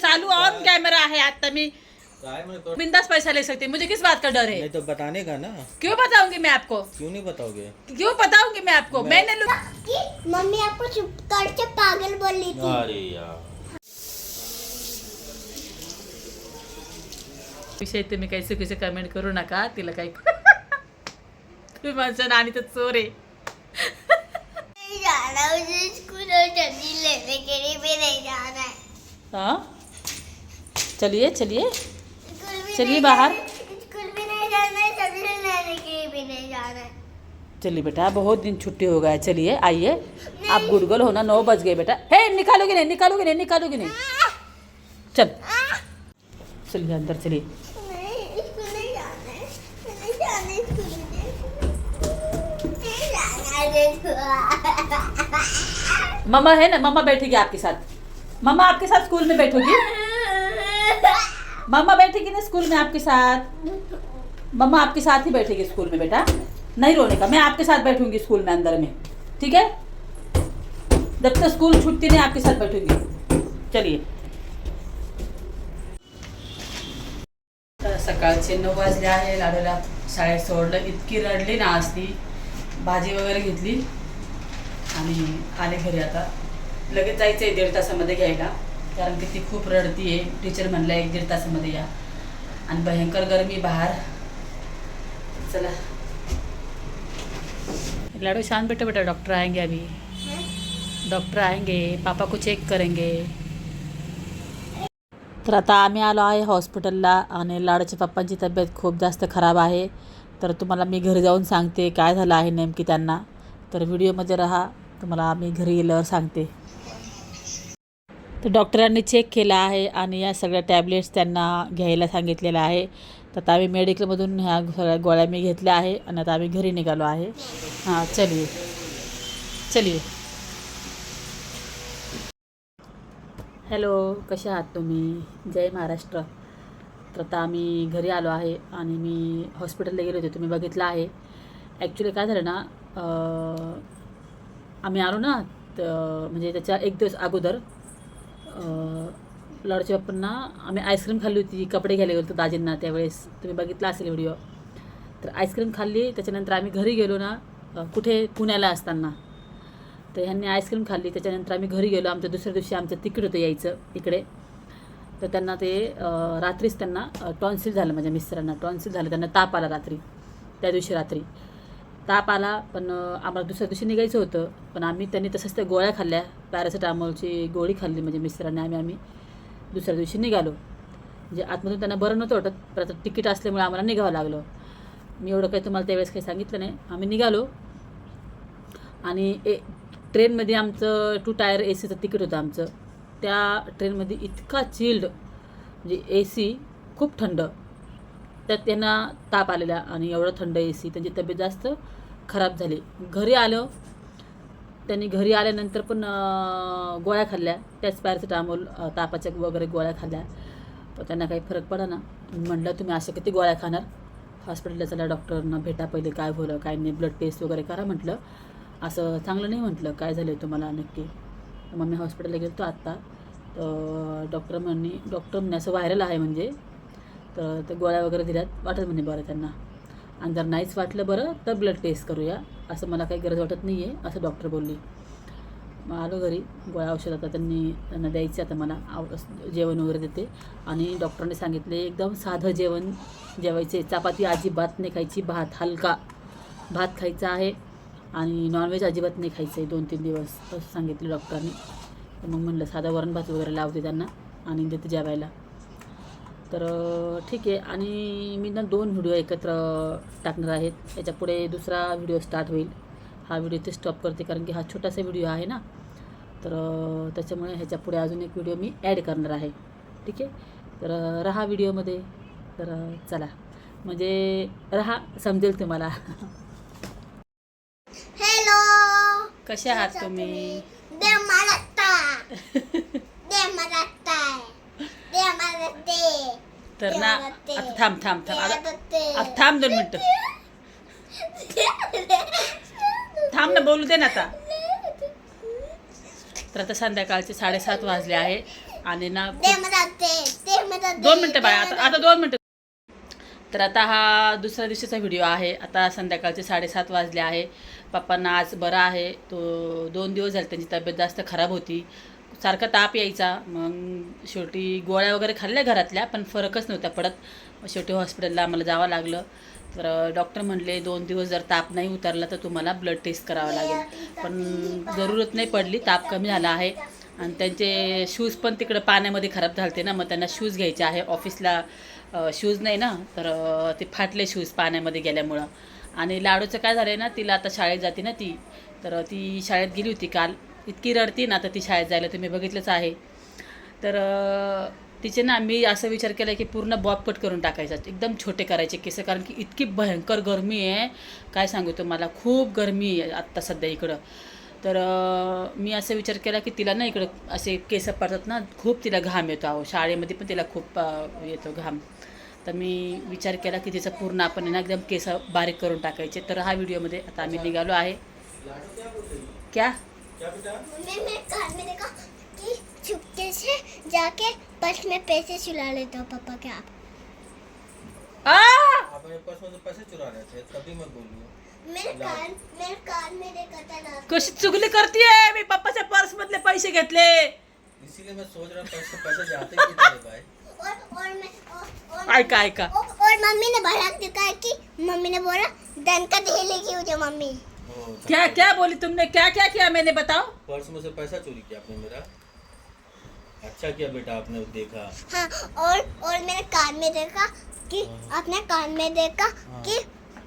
चालू on camera है आता मैं। काय बिंदास पैसा ले सकती मुझे किस बात का डर है? नहीं तो बताने का ना। क्यों बताऊँगी मैं आपको? क्यों नहीं बताओगे? क्यों बताऊँगी मैं आपको? मैं... मैंने लु- की मम्मी आपको चुप करके पागल बोली थी। अरे यार। विषय तुम्ही काही चुकीचे कमेंट करू नका तिला काही तुम्ही माझं नाणी तर चोर आहे जाना मुझे स्कूल और जल्दी लेने के लिए भी नहीं जाना है। हाँ? चलिए चलिए। स्कूल भी चलिए नहीं बाहर। जाना- स्कूल भी नहीं जाना है सब्जी लेने के लिए भी नहीं जाना है। चलिए बेटा बहुत दिन छुट्टी हो गया है। चलिए आइए। आप गुडगल होना नौ बज गए बेटा। हे निकालोगे नहीं निकालोगे नहीं निकालोगे नहीं। चल। चलिए अंदर चलिए। नहीं स्कूल नहीं जाना है नहीं जाना है स्कूल में नहीं जाना है मम्मा है ना मम्मा बैठेगी आपके साथ। मम्मा आपके साथ स्कूल में बैठोगी? मम्मा बैठेगी ना स्कूल में आपके साथ? मम्मा आपके साथ ही बैठेगी स्कूल में बेटा। नहीं रोने का मैं आपके साथ बैठूंगी स्कूल में अंदर में। ठीक है? जब तक स्कूल छुट्टी नहीं आपके साथ बैठूंगी। चलिए। तर सकाळचे नऊ वाजले आहे लाडूला शाळेत सोडलं. इतकी रडली ना आज ती भाजी वगैरे घेतली. आणि आले घरी आता. लगेच जायचं आहे दीड तासामध्ये घ्यायला. कारण की ती खूप रडती आहे. टीचर म्हणलं एक दीड तासामध्ये या. आणि भयंकर गरमी बाहेर. चला. लाडू शांत बेटा बेटा डॉक्टर आएंगे अभी. डॉक्टर आएंगे पापा को चेक करेंगे. तर आता आम्ही आलो आहे हॉस्पिटलला आणि लाडूच्या पप्पांची तब्येत खूप जास्त खराब आहे. तर तुम्हाला मी घरी जाऊन सांगते काय झालं आहे नेमकी त्यांना. तर व्हिडिओमध्ये राहा. तुम्हाला आम्ही घरी गेल्यावर सांगते. तर डॉक्टरांनी चेक केला आहे आणि या सगळ्या टॅबलेट्स त्यांना घ्यायला सांगितलेलं आहे. तर आता आम्ही मेडिकलमधून ह्या सगळ्या गोळ्या मी घेतल्या आहे आणि आता आम्ही घरी निघालो आहे. हां चलिये चलिये हॅलो कसे आहात तुम्ही? जय महाराष्ट्र. तर आता आम्ही घरी आलो आहे आणि मी हॉस्पिटलला गेले होते. तुम्ही बघितलं आहे. ॲक्च्युली काय झालं ना आम्ही आलो ना तर म्हणजे त्याच्या एक दिवस अगोदर लाडूच्या बाप्पांना आम्ही आईस्क्रीम खाल्ली होती कपडे घ्यायला गेलो होतो दाजींना त्यावेळेस. तुम्ही बघितला असेल व्हिडिओ तर आईस्क्रीम खाल्ली त्याच्यानंतर आम्ही घरी गेलो ना कुठे? पुण्याला असताना. तर ह्यांनी आईस्क्रीम खाल्ली त्याच्यानंतर आम्ही घरी गेलो. आमच्या दुसऱ्या दिवशी आमचं तिकीट होतं यायचं इकडे. तर त्यांना ते रात्रीच त्यांना टॉन्सिल झालं. माझ्या मिस्टरांना टॉन्सिल झालं. त्यांना ताप आला रात्री त्या दिवशी रात्री. ताप आला पण आम्हाला दुसऱ्या दिवशी निघायचं होतं. पण आम्ही त्यांनी तसंच त्या गोळ्या खाल्ल्या. पॅरासिटामॉलची गोळी खाल्ली म्हणजे मिस्टरांनी आम्ही आम्ही. दुसऱ्या दिवशी निघालो. म्हणजे आतमधून त्यांना बरं नव्हतं वाटत पण आता तिकीट असल्यामुळे आम्हाला निघावं लागलं. मी एवढं काही तुम्हाला त्यावेळेस काही सांगितलं नाही. आम्ही निघालो. आणि ए ट्रेनमध्ये आमचं टू टायर ए सीचं तिकीट होतं आमचं. त्या ट्रेनमध्ये इतका चिल्ड म्हणजे ए सी खूप थंड. तर त्यांना ताप आलेला आणि एवढं थंड ए सी त्यांची तब्येत जास्त खराब झाली. घरी आलं. त्यांनी घरी आल्यानंतर पण गोळ्या खाल्ल्या. त्याच पॅरासिटामोल तापाच्या वगैरे गोळ्या खाल्ल्या. पण त्यांना काही फरक पडा ना म्हटलं तुम्ही अशा किती गोळ्या खाणार? हॉस्पिटलला चला डॉक्टरना भेटा पहिले काय बोलं काय नाही ब्लड टेस्ट वगैरे करा म्हटलं. असं चांगलं नाही म्हटलं काय झालं आहे तुम्हाला नक्की? मग मी हॉस्पिटलला गेलो आत्ता. तर डॉक्टर म्हणणे डॉक्टर म्हणे असं व्हायरल आहे म्हणजे तर ते गोळ्या वगैरे दिल्यात. वाटत म्हणे बरं त्यांना. आणि जर नाहीच वाटलं बरं तर ब्लड टेस्ट करूया. असं मला काही गरज वाटत नाही आहे असं डॉक्टर बोलली. मग आलो घरी. गोळ्या औषध आता त्यांनी त्यांना द्यायचे आता मला आव जेवण वगैरे देते. आणि डॉक्टरने सांगितले एकदम साधं जेवण जेवायचे. चपाती अजिबात नाही खायची भात हलका. भात खायचा आहे आणि नॉनव्हेज अजिबात नाही खायचं आहे दोन तीन दिवस असं सांगितलं डॉक्टरांनी तर मग म्हणलं साधा वरण भात वगैरे लावते त्यांना आणि देते जेवायला. तर ठीक आहे. आणि मी ना दोन व्हिडिओ एकत्र टाकणार आहेत. याच्यापुढे दुसरा व्हिडिओ स्टार्ट होईल. हा व्हिडिओ ते स्टॉप करते कारण की हा छोटासा व्हिडिओ आहे ना. तर त्याच्यामुळे ह्याच्या पुढे अजून एक व्हिडिओ मी ॲड करणार आहे. ठीक आहे? तर राहा व्हिडिओमध्ये तर चला. म्हणजे राहा समजेल तुम्हाला. हेलो कसे आहात तुम्ही दे मला ताय दे मला ताय दे मला दे तर ना आता थांब थांब थांब. आता थांब दोन मिनटं. थांब ना बोलू दे ना आता. तर आता संध्याकाळचे साडेसात वाजले आहे. आणि ना दोन मिनटं बाय आता आता दोन मिनटं. तर आता हा दुसऱ्या दिवशीचा व्हिडिओ आहे. आता संध्याकाळचे साडेसात वाजले आहे. पप्पांना आज बरा आहे. तो दोन दिवस झाले त्यांची तब्येत जास्त खराब होती. सारखा ताप यायचा. मग शेवटी गोळ्या वगैरे खाल्ल्या घरातल्या पण फरकच नव्हता पडत. शेवटी हॉस्पिटलला आम्हाला जावं लागलं. तर डॉक्टर म्हणले दोन दिवस जर ताप नाही उतरला तर तुम्हाला ब्लड टेस्ट करावं लागेल. पण जरूरत नाही पडली ताप कमी झाला आहे. आणि त्यांचे शूज पण तिकडं पाण्यामध्ये खराब झालते ना मग त्यांना शूज घ्यायचे आहे. ऑफिसला शूज नाही ना तर ते फाटले शूज पाण्यामध्ये गेल्यामुळं. आणि लाडूचं काय झालं आहे ना तिला आता शाळेत जाते ना ती. तर ती शाळेत गेली होती काल. इतकी रडती ना आता ती शाळेत जायला तुम्ही बघितलंच आहे. तर तिचे ना मी असं विचार केला की पूर्ण बॉब कट करून टाकायचा. एकदम छोटे करायचे केस कारण की इतकी भयंकर गरमी आहे. काय सांगू तुम्हाला खूप गरमी आहे आत्ता सध्या इकडं. तर मी असं विचार केला की तिला ना इकडं असे केस पडतात ना खूप तिला घाम येतो अहो. शाळेमध्ये पण तिला खूप येतो घाम. तर मी विचार केला की तिचं पूर्ण आपण आहे ना एकदम केस बारीक करून टाकायचे. तर हा व्हिडिओमध्ये आता आम्ही निघालो आहे. क्या? मम्मी मेरे कान में देखा कि चुपके से जाके पर्स में पैसे चुरा लेते हो पापा के आप। आप मेरे पर्स में से पैसे चुरा रहे थे तभी मैं बोलूँ मेरे कान मेरे कान में देखा था रात कशी चुगली करतीये मी पप्पाच्या पर्स मधले पैसे घेतले। इसीलिए मैं सोच रहा पैसे जाते कि नहीं भाई। और और मैं और, और ऐका ऐका और, और मम्मी ने दिखाया कि मम्मी ने बोला धन का ढेलेगी मुझे मम्मी। क्या क्या बोली तुमने? क्या क्या किया मैंने बताओ? पर्स में से पैसा चोरी किया आपने मेरा? अच्छा किया बेटा आपने देखा। हाँ और और मैंने कान में देखा कि अपने कान में देखा हाँ। कि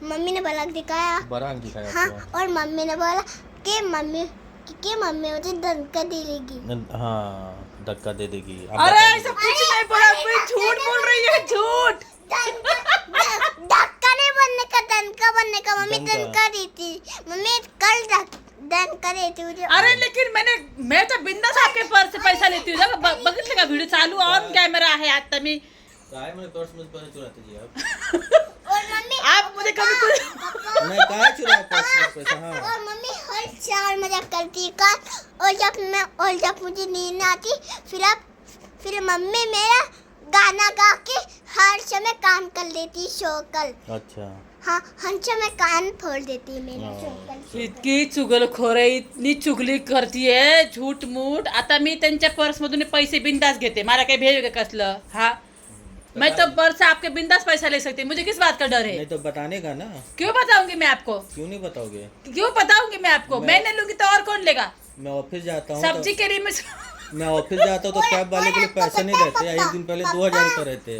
मम्मी ने भड़क दिखाया। बरांग दिखाया हाँ और मम्मी ने बोला कि मम्मी कि, कि मम्मी मुझे धन का ढेलेगी आपको हाँ धक्का दे देगी। अरे ऐसा कुछ नहीं बोला मैं झूठ बोल रही है झूठ। धक्का नहीं बनने का धन का बनने का मम्मी दी मम्मी कल धक- धन का देती मुझे अरे लेकिन मैंने मैं तो बिंदास आपके पर्स से पैसा लेती हूँ। बघितलं का व्हिडिओ चालू ऑन कॅमेरा आहे आता मी। काय मैंने पर्स में से पैसे चुराते जी आप और मम्मी आप मुझे कभी कुछ नहीं कहा चुराया पर्स में पैसा हाँ। और मम्मी हर चार मज़ाक करती का और जब मैं और जब मुझे नींद आती फिर आप फिर मम्मी मेरा गाना गा के हर समय काम कर लेती शोकल अच्छा। हाँ हर समय कान फोड़ देती है मेरा हाँ। इतकी चुगलखोर आहे इतनी चुगली करतीये झूठ मूठ। आता मी त्यांच्या पर्स मधून पैसे बिंदास घेते मला काही भेज का कसलं? हा? मैं तो पर्स से आपके बिंदास पैसा ले सकती हूँ मुझे किस बात का डर है? नहीं तो बताने का ना। क्यों बताऊँगी मैं आपको? क्यों नहीं बताओगे? क्यों बताऊँगी मैं आपको? मैं- मैं नहीं लूँगी तो और कौन लेगा? मैं ऑफ़िस जाता हूँ सब्ज़ी के लिए मैं तो मैं ऑफ़िस जाता हूँ तो कैब वाले के लिए पैसे नहीं रहते। एक दिन पहले दो हज़ार रुपये रहते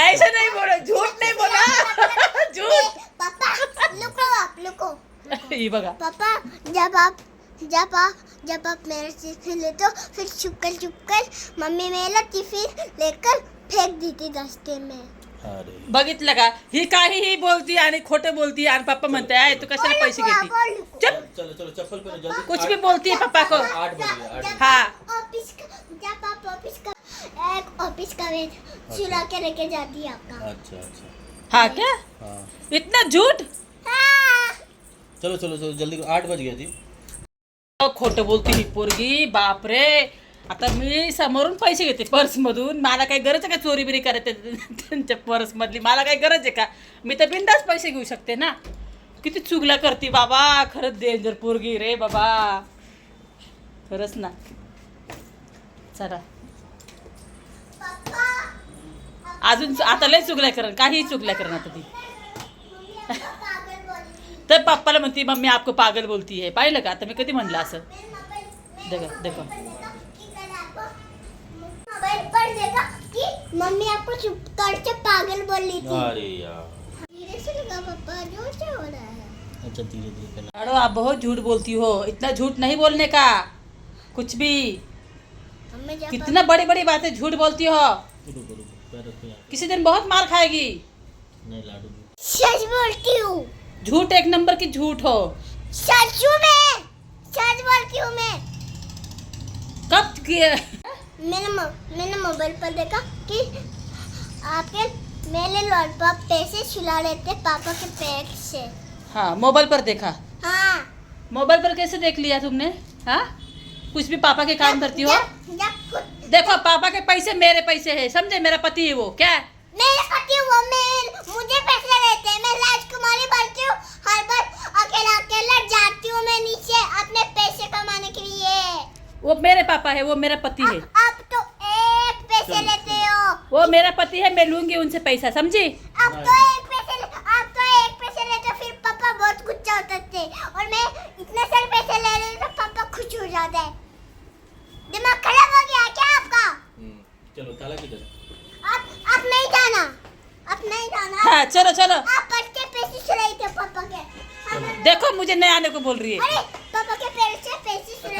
ऐसे नहीं बोलो झूठ नहीं बोला। झूठ। पापा लुको आप लुको। ये बगा पापा जब आप जब आप जब आप मेरा टिफ़िन लेते हो फिर चुपकर चुपकर मम्मी मेरा टिफ़िन लेकर फेंक दी थी दस्ते में। बघितलं का? ही काहीही बोलती आणि खोटं बोलती आणि पप्पा म्हणते आहे तू कशाला पैसे घेते? चलो. चलो चप्पल पहनो जल्दी कुछ भी बोलती है पापा को. आठ बज आठ बज हाँ. ऑफ़िस का जब आप ऑफ़िस का एक ऑफ़िस का वेट चुरा के लेके जाती है आपका। अच्छा अच्छा. हाँ क्या? हाँ. इतना झूठ? हाँ। चलो चलो चलो जल्दी करो, आठ बज गया जी. खोटं बोलती ही पोरगी बापरे आता मी समोरून पैसे घेते पर्स मधून मला काही गरज आहे का चोरी बिरी करायचं? त्यांच्या पर्स मधली मला काही गरज आहे का? मी तर बिंदास पैसे घेऊ शकते ना. किती चुगला करते बाबा. खरंच डेंजर पोरगी रे बाबा. खरंच ना. चला. अजून आता लय चुगल्या करण. काही चुगल्या करण आता ती. तर पप्पाला म्हणती मम्मी आपको पागल बोलती है पाहिलं का? आता मी कधी म्हणलं असं? देखो देखो. पर देखा कि मम्मी आपको चुप कर के पागल बोली थी। अरे यार। धीरे से लगा पापा ज़ोर से हो रहा है। अच्छा धीरे धीरे अरे आप बहुत झूठ बोलती हो। इतना झूठ नहीं बोलने का। कुछ भी। कितना बड़ी बड़ी बातें झूठ बोलती हो। किसी दिन बहुत मार खाएगी। नहीं लाडू सच बोलती हूँ। झूठ एक नंबर की झूठ हो। सचू में। सच बोलती हूँ मैं। कब किए मैंने मैंने मोबाइल पर देखा कि आपके मेरे लॉलीपॉप पैसे छुला लेते पापा के पैक से। हाँ मोबाइल पर देखा। हाँ। मोबाइल पर कैसे देख लिया तुमने? हाँ? कुछ भी पापा के काम करती हो? जब जब देखो पापा के पैसे मेरे पैसे है समझे? मेरा पति है वो क्या? मेरे पति वो मैं मुझे पैसे देते हैं। मैं राजकुमारी बनती हूँ हर बार अकेला अकेला जाती हूँ मैं नीचे अपने पैसे कमाने के लिए। वो मेरे पापा है वो मेरा पति है। अब तो एक पैसे लेते हो। वो मेरा पति है मैं लूँगी उनसे पैसा समझी? अब तो एक पैसे अब तो एक पैसे लेते हो, फिर पापा बहुत गुस्सा होते थे और मैं इतने सारे पैसे ले रही तो पापा खुश हो जाते हैं। दिमाग खराब हो गया क्या आपका? हम्म, चलो ताला किधर अब अब नहीं जाना। अब नहीं जाना। हाँ चलो चलो। आप पढ़ के पैसे चुराए थे पापा के। देखो मुझे नहीं आने को बोल रही है।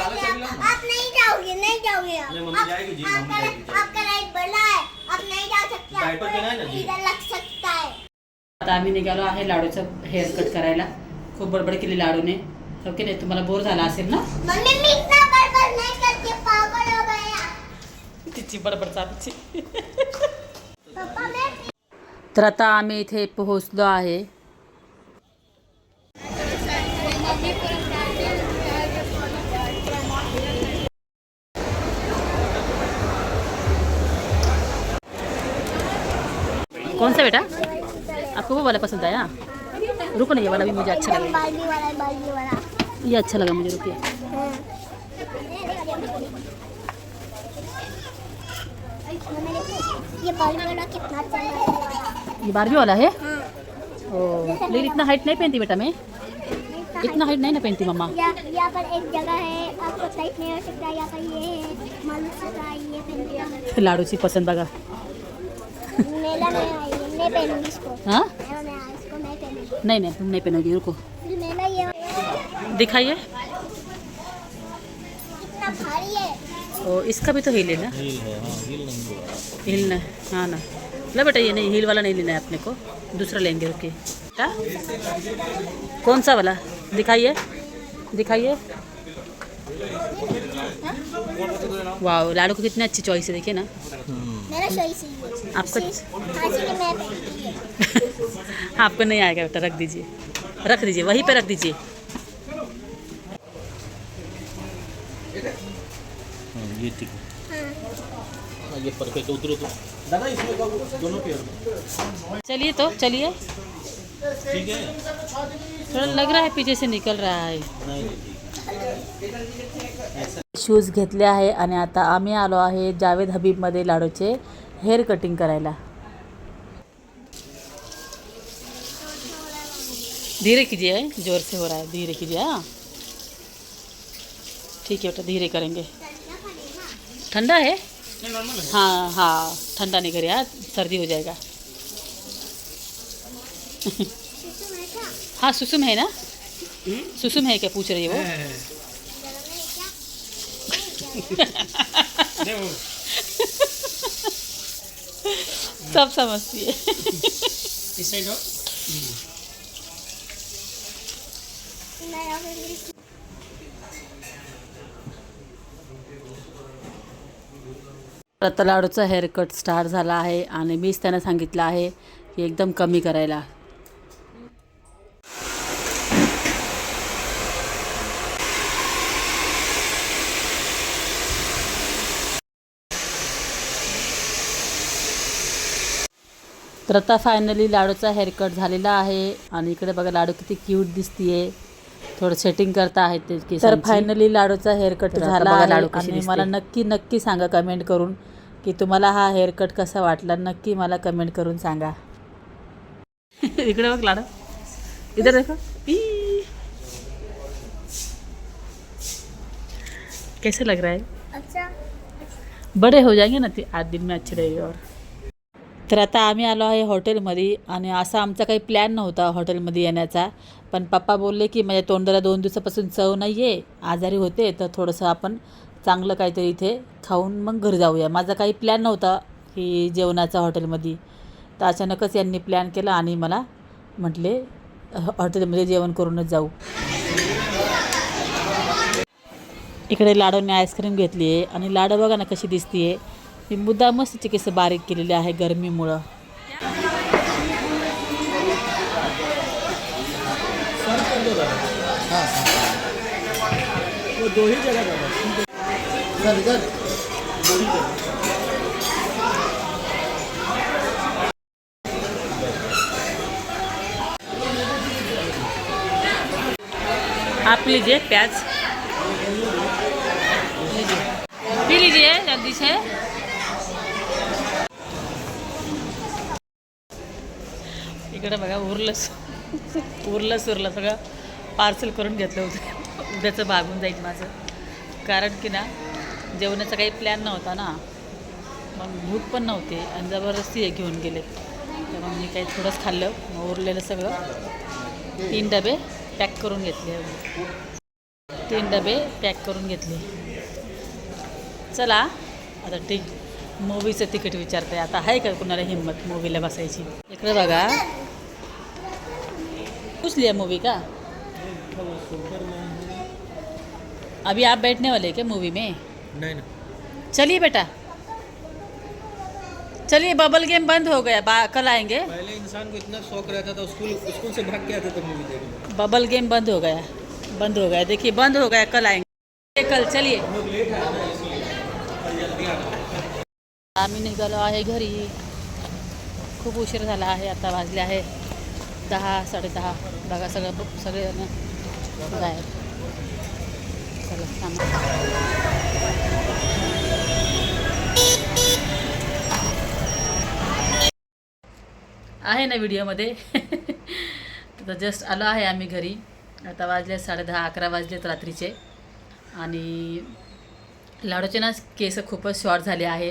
आप नहीं जाओगे नहीं जाओगे आप। नहीं, मम्मी आप- जाएगी जी, आपका मम्मी जाएगी, जाएगी। आपका राइट बड़ा है आप नहीं जा सकते डायपर आपको पहना है ना जी? इधर लग सकता है। आता आम्ही निघालो आहे लाडूचं हेअर कट करायला. खूप बडबड केली लाडूने. ओके नाही? तुम्हाला बोर झाला असेल ना? मम्मी मैं इतना बड़बड़ नहीं करती पागल हो गया। तिची बडबड चालूची. पापा मैं तर आता आम्ही इथे पोहोचलो आहे. कौन सा बेटा? आपको वो वाला पसंद आया? रुको ना, ये वाला भी मुझे अच्छा लगा। ये अच्छा लगा मुझे, रुकिए। ये बारहवीं वाला है? ओ, लेकिन इतना हाइट नहीं पहनती बेटा मैं? इतना हाइट नहीं ना पहनती मम्मा? पर एक जगह है आपको नहीं हो सकता पर ये है लिया लाडूची पसंद आगा नहीं पहनूँगी इसको? हाँ? नहीं नहीं नहीं तुम नहीं पहनोगी रुको। दिखाइए। कितना ओ इसका भी तो हील है ना? हील है हाँ हील नहीं हील ना हाँ ना। ला बेटा ये नहीं हील वाला नहीं लेना है अपने को। दूसरा लेंगे रुकिए। क्या कौन सा वाला? दिखाइए। दिखाइए। वाह लाडू को कितनी अच्छी चॉइस है देखिए ना। मेरा सही से ही। है आपका जी मैं पहनती आपको नहीं आएगा बेटा रख दीजिए। रख दीजिए वहीं पे रख दीजिए। हाँ ये ठीक है। हाँ। हाँ ये परफेक्ट उतरो तो दादा इसमें का दोनों पेयर चलिए तो चलिए। ठीक है। थोड़ा लग रहा है पीछे से निकल रहा है। शूज घेतले आहे आणि आता आम्ही आलो आहे जावेद हबीबमध्ये लाडूचे हेअर कटिंग करायला. धीरे कीजिए जोर से हो रहा है. धीरे कीजिए हाँ. ठीक है बेटा धीरे करेंगे. ठंडा है? हाँ हाँ. ठंडा नहीं घरी हाँ. सर्दी हो जाएगा. हाँ सुसुम है ना? सुसुम है क्या पूछ रही है वो सब समझती है लाडूचा हेअरकट स्टार्ट झाला आहे आणि मीच त्यांना सांगितलं आहे की एकदम कमी करायला. तर आता फायनली लाडूचा हेअरकट झालेला आहे. आणि इकडे बघा लाडू किती क्यूट दिसतीये. थोडं सेटिंग करता आहेत ते. तर फायनली लाडूचा हेअरकट झाला आहे. लाडू आणि. मला नक्की नक्की सांगा कमेंट करून. की तुम्हाला हा हेअरकट कसा वाटला? नक्की मला कमेंट करून सांगा. इकडे बघ लाडू. इधर देखो. कैसे लग रहा है? अच्छा. बड़े हो जाएंगे ना ते आठ दिन में अच्छे रहेंगे और। तर आता आम्ही आलो आहे हॉटेलमध्ये आणि असा आमचा काही प्लॅन नव्हता हॉटेलमध्ये येण्याचा. पण पप्पा बोलले की माझ्या तोंडाला दोन दिवसापासून चव नाही आहे आजारी होते तर थोडंसं आपण चांगलं काहीतरी इथे खाऊन मग घरी जाऊया. माझा काही प्लॅन नव्हता की जेवणाचा हॉटेलमध्ये. तर अचानकच यांनी प्लॅन केला आणि मला म्हटले हॉटेलमध्ये जेवण करूनच जाऊ. इकडे लाडूने आईस्क्रीम घेतली आहे आणि लाडू बघा ना कशी दिसते आहे मी मुद्दा मस्त केस बारीक केलेले आहे गरमीमुळं. ही आप लीजिए प्याज. लीजिए पी लीजिए जल्दी से इकडे बघा उरलंच उरलं सुरलं सगळं पार्सल करून घेतलं होतं. उद्याचं भागून जाईल माझं. कारण की ना जेवणाचा काही प्लॅन नव्हता ना. मग भूक पण नव्हती आणि जबरदस्ती हे घेऊन गेले. तर मग मी काही थोडंच खाल्लं मग उरलेलं सगळं. तीन डबे पॅक करून घेतले. तीन डबे पॅक करून घेतले. चला आता ठीक मूवीचं तिकीट विचारते आता आहे का कुणाला हिंमत? मूवीला बसायची. इकडे बघा. पूछ लिया मूवी का? अभी आप बैठने वाले क्या मूवी में? नहीं ना चलिए बेटा। चलिए बबल गेम बंद हो गया कल आएँगे। पहले इंसान को इतना शौक रहता था स्कूल स्कूल से भाग के आता था मूवी देखने। बबल गेम बंद हो गया बंद हो गया। देखिए बंद हो गया कल आएँगे। कल चलिए। आम्ही निघालो आहे घरी। खूप उशीर झाला आहे आता वाजले आहे। दहा साडेदहा बघा सगळं सगळे जण सगळं चला आहे ना व्हिडिओमध्ये. तर जस्ट आलो आहे आम्ही घरी. आता वाजले साडेदहा अकरा वाजलेत रात्रीचे. आणि लाडूचे ना केस खूपच शॉर्ट झाले आहे.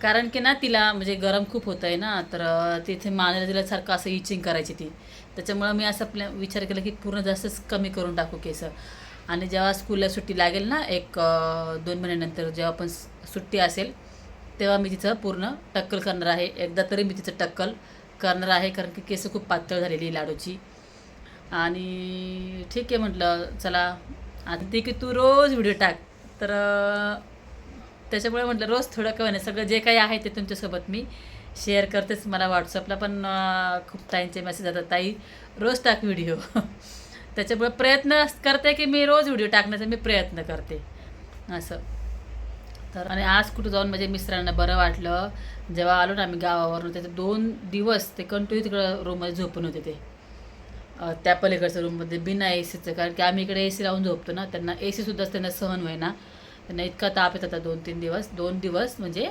कारण की ना तिला म्हणजे गरम खूप होतं आहे ना तर तिथे मानेला दिल्यासारखं असं इचिंग करायची ती. त्याच्यामुळं मी असं आपल्या विचार केला की पूर्ण जास्तच कमी करून टाकू केस. आणि जेव्हा स्कूलला सुट्टी लागेल ना एक दोन महिन्यानंतर जेव्हा पण सुट्टी असेल तेव्हा मी तिचं पूर्ण टक्कल करणार आहे. एकदा तरी मी तिचं टक्कल करणार आहे कारण की केस खूप पातळ झालेली लाडूची. आणि ठीक आहे म्हटलं चला. आता ते की तू रोज व्हिडिओ टाक. तर त्याच्यामुळे म्हटलं रोज थोडं कमी नाही सगळं जे काही आहे ते तुमच्यासोबत मी शेअर करतेच मला व्हॉट्सअपला पण खूप ताईंचे मेसेज जातात ताई रोज टाक व्हिडिओ त्याच्यामुळे प्रयत्न करते की मी रोज व्हिडिओ टाकण्याचा मी प्रयत्न करते. असं. तर आणि आज कुठं जाऊन म्हणजे मिस्टरांना बरं वाटलं. जेव्हा आलो ना आम्ही गावावरून त्याचे दोन दिवस ते कंटिन्यू तिकडं रूममध्ये झोपून होते ते. त्या पलीकडच्या रूममध्ये बिना ए सीचं कारण की आम्ही इकडे ए सी लावून झोपतो ना त्यांना ए सीसुद्धा त्यांना सहन होईना. त्यांना इतका ताप येत होता दोन तीन दिवस. दोन दिवस म्हणजे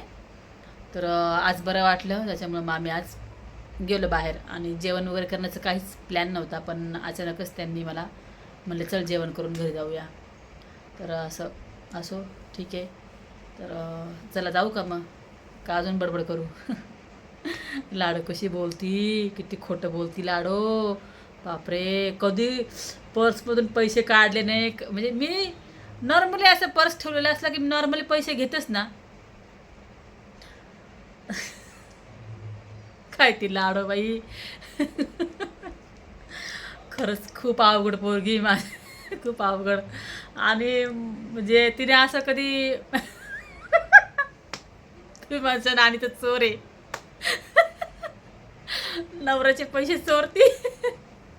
तर आज बरं वाटलं. त्याच्यामुळं मग आम्ही आज गेलो बाहेर. आणि जेवण वगैरे करण्याचं काहीच प्लॅन नव्हता पण अचानकच त्यांनी मला म्हणलं चल जेवण करून घरी जाऊया. तर असं असो ठीक आहे. तर चला जाऊ का मग? का अजून बडबड करू? लाडो कशी बोलती? किती खोटं बोलती लाडो? बापरे कधी पर्समधून पैसे काढले नाही. क- म्हणजे मी नॉर्मली असं पर्स ठेवलेलं असला की नॉर्मली पैसे घेतेच ना. काय ती लाडो बाई. खरंच खूप अवघड पोरगी माझी. खूप अवघड. आणि म्हणजे तिने असं कधी तुम्ही म्हणसान आणि तर चोर आहे. नवऱ्याचे पैसे चोरती.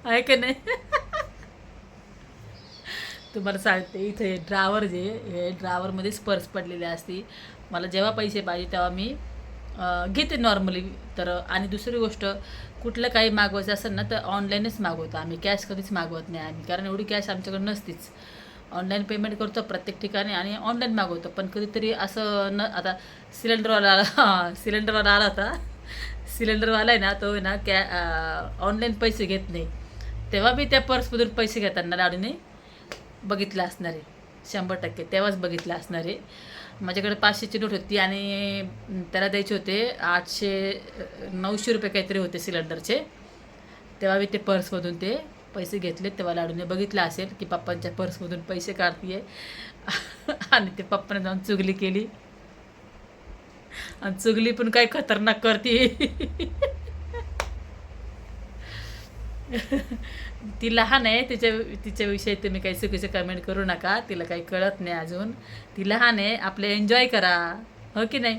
आहे का नाही? तुम्हाला सांगते इथे ड्रावर जे हे ड्रावरमध्ये पर्स पडलेली असते. मला जेव्हा पैसे पाहिजे तेव्हा मी घेते नॉर्मली तर आणि दुसरी गोष्ट कुठलं काही मागवायचं असेल ना तर ऑनलाईनच मागवतो आम्ही. कॅश कधीच मागवत नाही आम्ही. कारण एवढी कॅश आमच्याकडे नसतीच. ऑनलाईन पेमेंट करतो प्रत्येक ठिकाणी आणि ऑनलाईन मागवतो. पण कधीतरी असं न आता सिलेंडरवाला आला सिलेंडरवाला आला होता. सिलेंडरवाला आहे ना तो आहे ना कॅ ऑनलाईन पैसे घेत नाही. तेव्हा मी त्या पर्समधून पैसे घेताना लाडूने बघितलं असणार आहे. शंभर टक्के तेव्हाच बघितलं असणार आहे. माझ्याकडे पाचशेची नोट होती आणि त्याला द्यायचे होते आठशे नऊशे रुपये काहीतरी होते सिलेंडरचे. तेव्हा मी ते पर्समधून ते पैसे घेतले तेव्हा लाडूने बघितलं असेल की पप्पांच्या पर्समधून पैसे काढतीये. आणि ते पप्पाने जाऊन चुगली केली. आणि चुगली पण काय खतरनाक करते. ती लहान आहे तिच्या तिच्याविषयी तुम्ही काही चुकीचे कमेंट करू नका तिला काही कळत नाही अजून. ती लहान आहे आपले एन्जॉय करा. हो की नाही?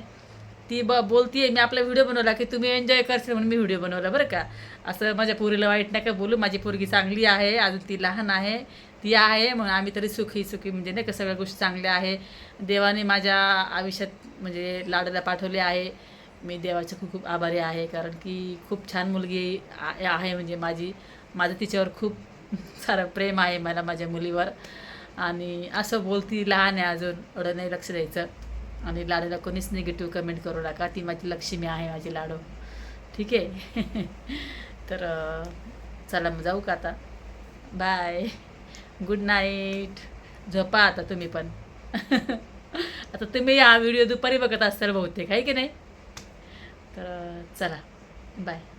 ती ब बोलतीये मी आपला व्हिडिओ बनवला की तुम्ही एन्जॉय करशील म्हणून मी व्हिडिओ बनवला बरं का? असं माझ्या पोरीला वाईट नका बोलू माझी पोरगी चांगली आहे अजून ती लहान आहे ती आहे म्हणून आम्ही तरी सुखी सुखी म्हणजे नाही का सगळ्या गोष्टी चांगल्या आहे. देवाने माझ्या आयुष्यात म्हणजे लाडाला पाठवले आहे. मी देवाचे खूप खूप आभारी आहे कारण की खूप छान मुलगी आहे म्हणजे माझी. माझं तिच्यावर खूप सारं प्रेम आहे मला माझ्या मुलीवर. आणि असं बोलती लहान आहे अजून एवढं नाही लक्ष द्यायचं. आणि लाडूला कोणीच निगेटिव्ह कमेंट करू नका ती माझी लक्ष्मी आहे माझी लाडू. ठीक आहे. तर चला मग जाऊ का आता? बाय गुड नाईट झोपा आता तुम्ही पण. आता तुम्ही हा व्हिडिओ दुपारी बघत असाल बहुतेक आहे की नाही? तर चला. बाय.